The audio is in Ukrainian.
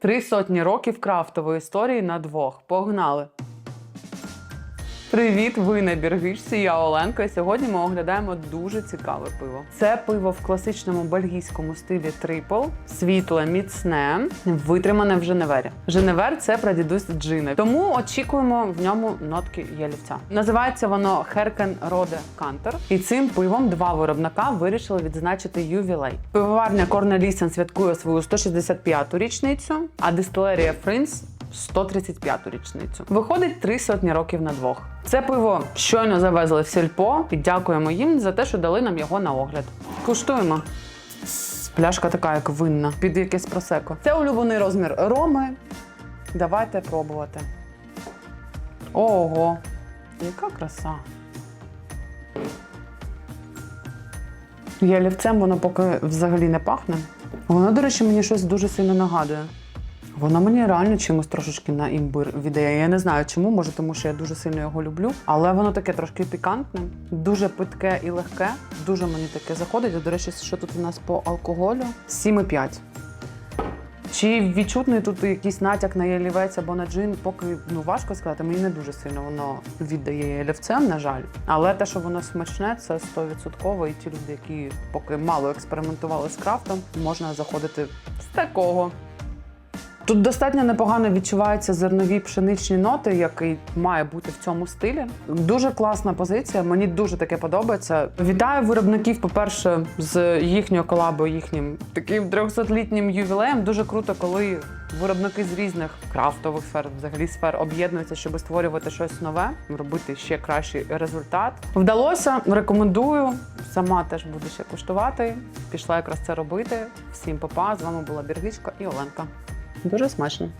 Три сотні років крафтової історії на двох. Погнали! Привіт, ви на біргичці, я Оленка. І сьогодні ми оглядаємо дуже цікаве пиво. Це пиво в класичному бельгійському стилі трипл, світле, міцне, витримане в Женевері. Женевер це прадідусь джини, тому очікуємо в ньому нотки ялівця. Називається воно Херкен Роде Кантер. І цим пивом два виробника вирішили відзначити ювілей. Пивоварня Корнелісен святкує свою 165-ту річницю, а дистилерія Фринс 135-ту річницю. Виходить три сотні років на двох. Це пиво щойно завезли в сільпо, і дякуємо їм за те, що дали нам його на огляд. Куштуємо. Пляшка така, як винна, під якесь просеко. Це улюблений розмір роми. Давайте пробувати. Ого, яка краса. Ялівцем воно поки взагалі не пахне. Воно, до речі, мені щось дуже сильно нагадує. Воно мені реально чимось трошечки на імбир віддає. Я не знаю чому, може, тому що я дуже сильно його люблю. Але воно таке трошки пікантне, дуже питке і легке. Дуже мені таке заходить. До речі, що тут у нас по алкоголю? 7,5. Чи відчутний тут якийсь натяк на ялівець або на джин, поки ну важко сказати. Мені не дуже сильно воно віддає ялівцем, на жаль. Але те, що воно смачне, це 100%. І ті люди, які поки мало експериментували з крафтом, можна заходити з такого. Тут достатньо непогано відчуваються зернові пшеничні ноти, які має бути в цьому стилі. Дуже класна позиція. Мені дуже таке подобається. Вітаю виробників, по-перше, з їхньою колабою, їхнім таким 300-літнім ювілеєм. Дуже круто, коли виробники з різних крафтових сфер, взагалі сфер об'єднуються, щоб створювати щось нове, робити ще кращий результат. Вдалося, рекомендую. Сама теж буду ще куштувати. Пішла якраз це робити. Всім па-па. З вами була Біргичка і Оленка. Дуже смачно.